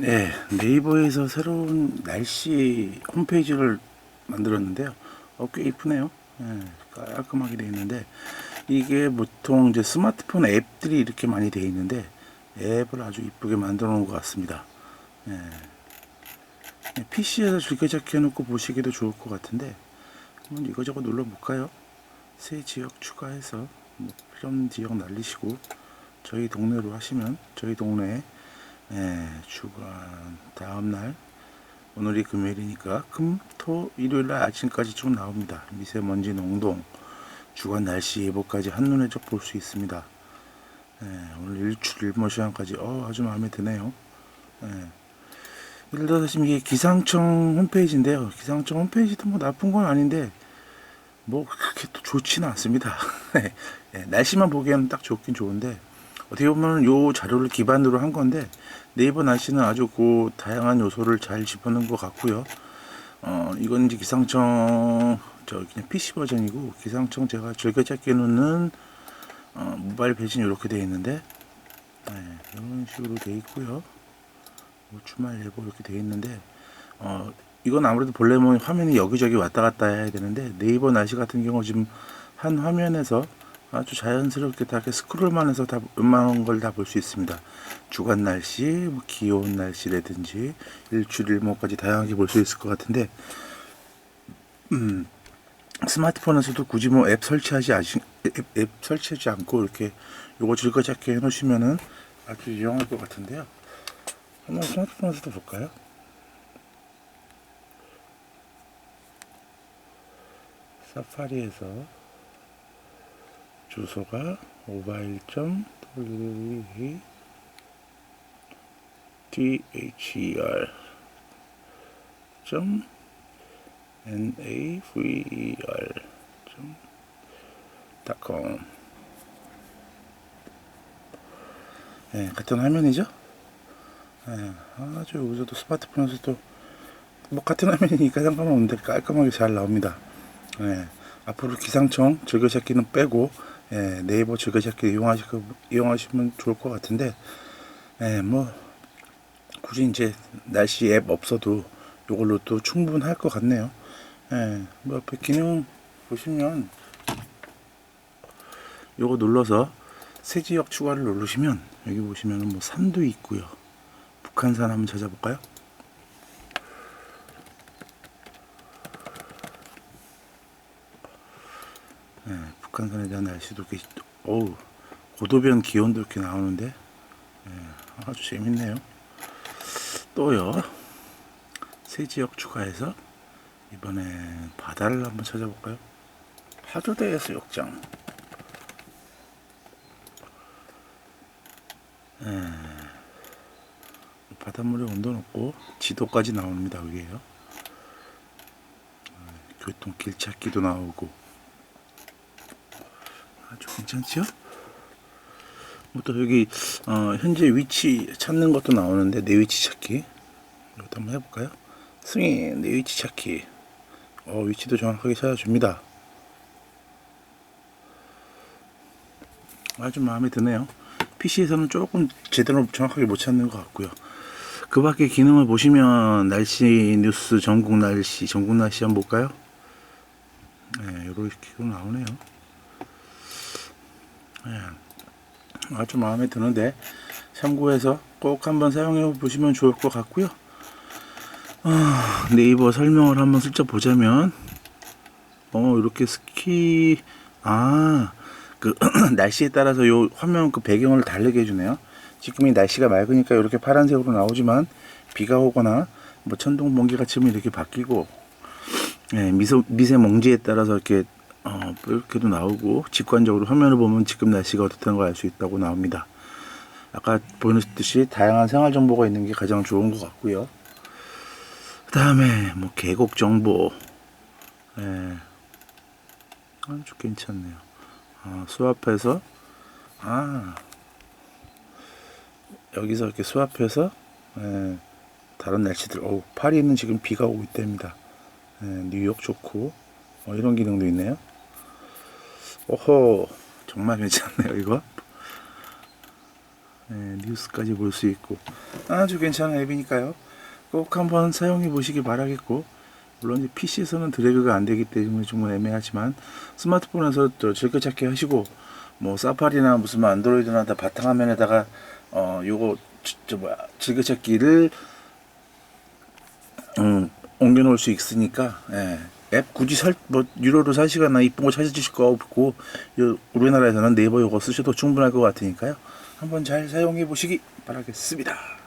네, 네이버에서 새로운 날씨 홈페이지를 만들었는데요. 어, 꽤 이쁘네요. 예, 깔끔하게 되어 있는데 이게 보통 이제 스마트폰 앱들이 이렇게 많이 되어 있는데 앱을 아주 이쁘게 만들어 놓은 것 같습니다. 예. PC에서 즐겨찾기 해놓고 보시기도 좋을 것 같은데 한번 이거저거 눌러볼까요? 새 지역 추가해서 뭐 필요한 지역 날리시고 저희 동네로 하시면 저희 동네에 예, 주간 다음 날 오늘이 금요일이니까 금, 토, 일요일 날 아침까지 쭉 나옵니다. 미세먼지 농동 주간 날씨 예보까지 한눈에 적볼수 있습니다. 예, 오늘 일출 일몰 시간까지 어, 아주 마음에 드네요. 예. 예를 들어서 지금 이게 기상청 홈페이지인데요. 기상청 홈페이지도 뭐 나쁜 건 아닌데 뭐 그렇게 또 좋지는 않습니다. 예, 날씨만 보기에는 딱 좋긴 좋은데 어떻게 보면 요 자료를 기반으로 한 건데 네이버 날씨는 아주 그 다양한 요소를 잘 집어넣은 것 같고요. 어 이건 이제 기상청 저 그냥 PC 버전이고 기상청 제가 즐겨 찾기 해놓는 어, 모바일 배진 이렇게 되어 있는데 네, 이런 식으로 되어 있고요. 뭐 주말 예보 이렇게 되어 있는데 어 이건 아무래도 보려면 화면이 여기저기 왔다 갔다 해야 되는데 네이버 날씨 같은 경우 지금 한 화면에서 아주 자연스럽게 다 이렇게 스크롤만 해서 다 웬만한 걸 다 볼 수 있습니다. 주간 날씨, 뭐 기온 날씨라든지 일출 일모까지 다양하게 볼 수 있을 것 같은데 음, 스마트폰에서도 굳이 뭐 앱 설치하지 아시, 앱, 앱 설치하지 않고 이렇게 요거 즐거 잡게 해놓으시면은 아주 유용할 것 같은데요. 한번 스마트폰에서도 볼까요? 사파리에서 주소가 모바일.ther 점 naver 점 com 네, 같은 화면이죠? 네, 아주 여기서도 스마트폰에서도 뭐 같은 화면이니까 상관없는데 깔끔하게 잘 나옵니다. 예, 앞으로 기상청 즐겨찾기는 빼고 예, 네이버 즐겨찾기 이용하시, 이용하시면 좋을 것 같은데 예, 뭐 굳이 이제 날씨 앱 없어도 이걸로 또 충분할 것 같네요. 예, 뭐 옆에 기능 보시면 요거 눌러서 새 지역 추가를 누르시면 여기 보시면 뭐 산도 있고요. 북한산 한번 찾아볼까요? 북한산에 대한 날씨도 이렇게 어우 고도변 기온도 이렇게 나오는데 네, 아주 재밌네요. 또요 새 지역 추가해서 이번에 바다를 한번 찾아볼까요? 하조대 해수욕장. 네, 바닷물에 온도 높고 지도까지 나옵니다. 여기에요. 교통 길 찾기도 나오고 아주 괜찮죠? 뭐또 여기 어, 현재 위치 찾는 것도 나오는데 내 위치 찾기 이것도 한번 해볼까요? 승인 내 위치 찾기 어, 위치도 정확하게 찾아줍니다 아주 마음에 드네요 PC에서는 조금 제대로 정확하게 못 찾는 것 같고요 그 밖에 기능을 보시면 날씨 뉴스 전국 날씨 전국 날씨 한번 볼까요? 네, 이렇게 나오네요 예, 아주 마음에 드는데 참고해서 꼭 한번 사용해 보시면 좋을 것 같고요. 아, 네이버 설명을 한번 슬쩍 보자면 어 이렇게 스키 아그 날씨에 따라서 요 화면 그 배경을 다르게 해주네요. 지금 이 날씨가 맑으니까 이렇게 파란색으로 나오지만 비가 오거나 뭐 천둥 번개가 치면 이렇게 바뀌고 예, 미소, 미세먼지에 따라서 이렇게 어, 이렇게도 나오고 직관적으로 화면을 보면 지금 날씨가 어떻다는 걸 알 수 있다고 나옵니다. 아까 보셨듯이 다양한 생활 정보가 있는 게 가장 좋은 것 같고요. 그 다음에 뭐 계곡 정보, 예, 아주 괜찮네요. 아, 수압해서 아 여기서 이렇게 수압해서 예, 다른 날씨들, 오 파리는 지금 비가 오고 있답니다. 예, 뉴욕 좋고 어, 이런 기능도 있네요. 오호 정말 괜찮네요 이거 예, 뉴스까지 볼 수 있고 아주 괜찮은 앱이니까요. 꼭 한번 사용해 보시기 바라겠고 물론 이제 PC에서는 드래그가 안 되기 때문에 좀 애매하지만 스마트폰에서 또 즐겨찾기 하시고 뭐 사파리나 무슨 뭐 안드로이드나 다 바탕화면에다가 어 요거 저, 저 뭐야 즐겨찾기를 음, 옮겨놓을 수 있으니까 예. 앱 굳이 살 뭐 유료로 사시거나 이쁜 거 찾으실 거 없고 요, 우리나라에서는 네이버 요거 쓰셔도 충분할 것 같으니까요 한번 잘 사용해 보시기 바라겠습니다.